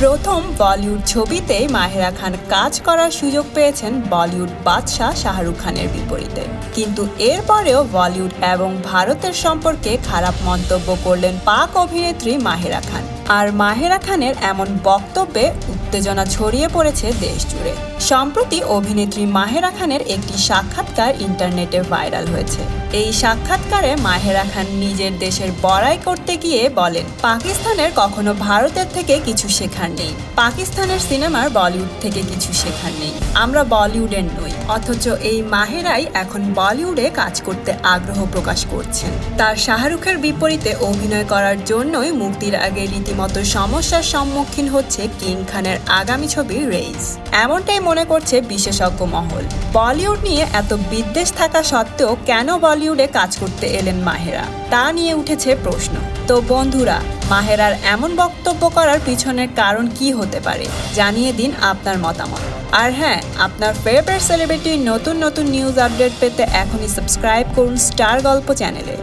প্রথম বলিউড ছবিতে মাহেরা খান কাজ করার সুযোগ পেয়েছেন বলিউড বাদশাহ শাহরুখ খানের বিপরীতে। কিন্তু এরপরেও বলিউড এবং ভারতের সম্পর্কে খারাপ মন্তব্য করলেন পাক অভিনেত্রী মাহেরা খান। আর মাহেরা খানের এমন বক্তব্যে উত্তেজনা ছড়িয়ে পড়েছে দেশ জুড়ে। সম্প্রতি অভিনেত্রী মাহেরা খানের একটি সাক্ষাৎকার ইন্টারনেটে ভাইরাল হয়েছে। এই সাক্ষাৎকারে মাহেরা খান নিজের দেশের বড়াই করতে গিয়ে বলেন, পাকিস্তানের কখনো ভারতের থেকে কিছু শেখার নেই। পাকিস্তানের সিনেমার বলিউড থেকে কিছু শেখার নেই। আমরা বলিউডের নই। অথচ এই মাহেরাই এখন বলিউডে কাজ করতে আগ্রহ প্রকাশ করছেন। তার শাহরুখের বিপরীতে অভিনয় করার জন্যই মুক্তির আগে রীতিমতো সমস্যার সম্মুখীন হচ্ছে কিং খানের আগামী ছবি রেইস। এমনটাই মনে করছে বিশেষজ্ঞ মহল। বলিউড নিয়ে এত বিদ্বেষ থাকা সত্ত্বেও কেন বলিউডে কাজ করতে এলেন মাহেরা? তা নিয়ে উঠেছে প্রশ্ন। তো বন্ধুরা, মাহেরার এমন বক্তব্য করার পিছনের কারণ কি হতে পারে? জানিয়ে দিন আপনার মতামত। আর হ্যাঁ আপনার ফেভারিট সেলিব্রিটির নতুন নতুন নিউজ আপডেট পেতে এখনই সাবস্ক্রাইব করুন স্টার গল্প চ্যানেলে